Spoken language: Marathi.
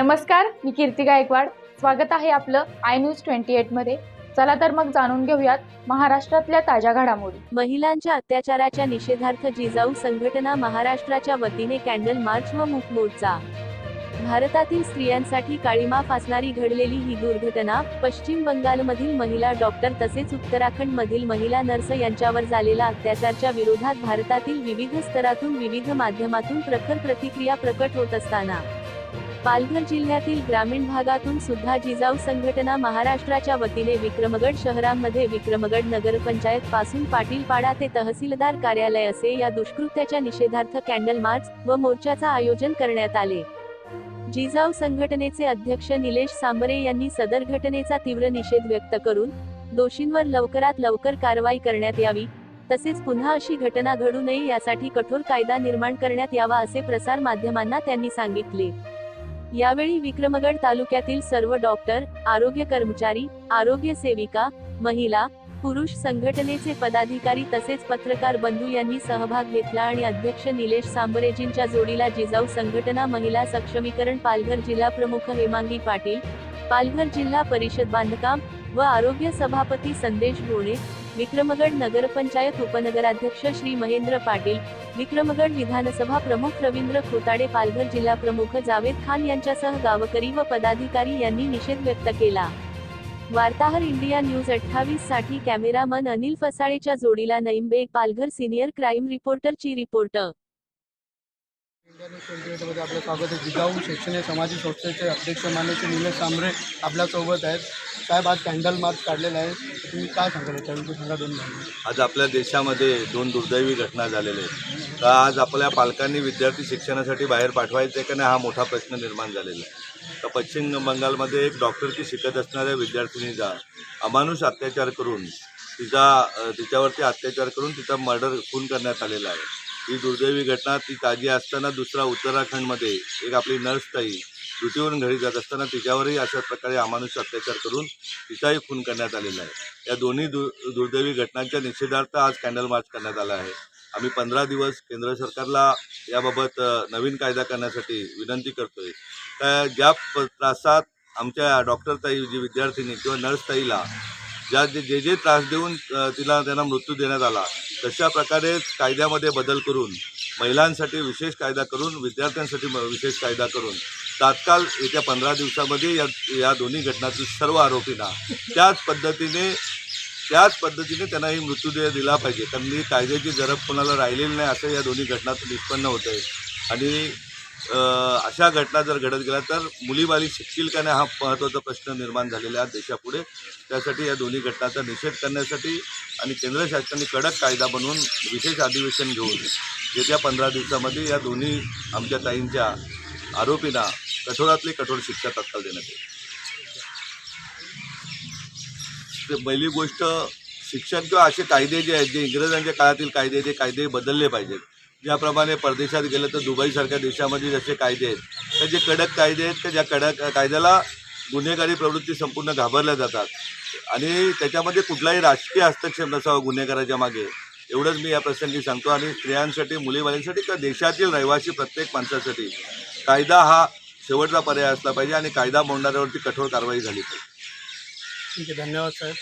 नमस्कार मी कीर्ती गायकवाड. स्वागत आहे आपलं आय न्यूज ट्वेंटी एटमध्ये चला तर मग जाणून घेऊयात महाराष्ट्रातल्या ताज्या घडामोडी. महिलांच्या अत्याचाराच्या निषेधार्थ जिजाऊ संघटना महाराष्ट्राच्या वतीने कॅन्डल मार्च व मूक मोर्चा भारतातील स्त्रियांसाठी काळीमा फासणारी घडलेली ही दुर्घटना पश्चिम बंगालमधील महिला डॉक्टर तसेच उत्तराखंड मधील महिला नर्स यांच्यावर झालेला अत्याचारच्या विरोधात भारतातील विविध स्तरातून विविध माध्यमातून प्रखर प्रतिक्रिया प्रकट होत असताना पालघर जिल्ह्यातील ग्रामीण भागातून सुद्धा जिजाऊ संघटना महाराष्ट्राच्या वतीने विक्रमगड शहरामध्ये विक्रमगड नगरपंचायत पासून पाटीलपाडा ते तहसीलदार कार्यालय असे या दुष्कृत्याच्या निषेधार्थ कॅन्डल मार्च व मोर्चाचा आयोजन करण्यात आले. जिजाऊ संघटनेचे अध्यक्ष निलेश सांबरे यांनी सदर घटनेचा तीव्र निषेध व्यक्त करून दोषींवर लवकरात लवकर कारवाई करण्यात यावी तसेच पुन्हा अशी घटना घडू नये यासाठी कठोर कायदा निर्माण करण्यात यावा असे प्रसार माध्यमांना त्यांनी सांगितले. यावेळी विक्रमगड तालुक्यातील सर्व डॉक्टर आरोग्य कर्मचारी आरोग्य सेविका महिला पुरुष संघटनेचे पदाधिकारी तसेच पत्रकार बंधू यांनी सहभाग घेतला आणि अध्यक्ष निलेश सांबरेजींच्या जोडीला जिजाऊ संघटना महिला सक्षमीकरण पालघर जिल्हा प्रमुख हेमांगी पाटील पालघर जिल्हा परिषद बांधकाम व आरोग्य सभापती संदेश भोणे विक्रमगड नगरपंचायत उपनगराध्यक्ष श्री महेंद्र पाटील विक्रमगड विधानसभा प्रमुख रवींद्र खोताडे पालघर जिल्हा प्रमुख जावेद खान यांच्यासह गावकरी व पदाधिकारी यांनी निषेध व्यक्त केला. वार्ताहर इंडिया न्यूज अठ्ठावीससाठी कॅमेरामन अनिल फसाळेच्या जोडीला नईम बेग पालघर सिनियर क्राईम रिपोर्टरची रिपोर्टर आपलं स्वागत आहे. जिजाऊ शैक्षणिक समाजी संस्थेचे अध्यक्ष मान्य निलेश सांबरे आपल्यासोबत आहेत. साहेब आज कॅन्डल मार्च काढलेला आहे तुम्ही काय सांगाल याच्याविषयी सांगा दोन महिने आज आपल्या देशामध्ये दोन दुर्दैवी घटना झालेल्या आहेत. तर आज आपल्या पालकांनी विद्यार्थी शिक्षणासाठी बाहेर पाठवायचे का नाही हा मोठा प्रश्न निर्माण झालेला आहे. तर पश्चिम बंगालमध्ये एक डॉक्टरची शिकत असणाऱ्या विद्यार्थिनीचा अमानुष अत्याचार करून तिचा तिच्यावरती अत्याचार करून तिचा मर्डर खून करण्यात आलेला आहे. ही दुर्दैवी घटना ती ताजी असताना दुसरा उत्तराखंडमध्ये एक आपली नर्स ताई ड्युटीवरून घरी जात असताना तिच्यावरही अशा प्रकारे अमानुष अत्याचार करून तिचाही खून करण्यात आलेला आहे. या दोन्ही दु दुर्दैवी घटनांच्या निषेधार्थ आज कॅन्डल मार्च करण्यात आला आहे. आम्ही पंधरा दिवस केंद्र सरकारला याबाबत नवीन कायदा करण्यासाठी विनंती करतोय. त्या ज्या प- त्रासात आमच्या डॉक्टरताई जी विद्यार्थिनी किंवा नर्स ताईला ज्या जे जे जे त्रास देऊन तिला त्यांना मृत्यू देण्यात आला तशा प्रकारे कायद्यामध्ये बदल करून महिलांसाठी विशेष कायदा करून विद्यार्थ्यांसाठी म- विशेष कायदा करून तात्काळ येत्या पंधरा दिवसामध्ये या या दोन्ही घटनातील सर्व आरोपींना त्याच पद्धतीने त्याच पद्धतीने त्यांना ही मृत्यूदेह दिला पाहिजे. कारण ही कायद्याची गरज कोणाला राहिलेली नाही असं या दोन्ही घटनातून निष्पन्न होतं आहे आणि अशा घटना जर घडत गेल्या तर मुलीबाली शिकतील का नाही हा महत्त्वाचा प्रश्न निर्माण झालेला आहे देशापुढे. त्यासाठी या दोन्ही घटनांचा निषेध करण्यासाठी आणि केंद्र शासनाने कडक कायदा बनवून विशेष अधिवेशन घेऊन येत्या पंधरा दिवसामध्ये या दोन्ही आमच्या ताईंच्या आरोपींना कठोरातली कठोर शिक्षा तत्काळ देण्यात येईल. ते पहिली गोष्ट शिक्षण किंवा असे कायदे जे आहेत जे इंग्रजांच्या काळातील कायदे ते कायदे बदलले पाहिजेत. ज्याप्रमाणे परदेशात गेलं तर दुबईसारख्या देशामध्ये जसे कायदे आहेत तर जे कडक कायदे आहेत का ज्या कडक कायद्याला गुन्हेगारी प्रवृत्ती संपूर्ण घाबरल्या जातात. आणि त्याच्यामध्ये कुठलाही राजकीय हस्तक्षेप नसावा गुन्हेगाराच्या मागे. एवढंच मी या प्रसंगी सांगतो. आणि स्त्रियांसाठी मुलीबाळींसाठी किंवा देशातील रहिवासी प्रत्येक माणसासाठी कायदा हा शेवटचा पर्याय असला पाहिजे आणि कायदा मोडणाऱ्यावरती कठोर कारवाई झाली पाहिजे. ठीक आहे धन्यवाद साहेब.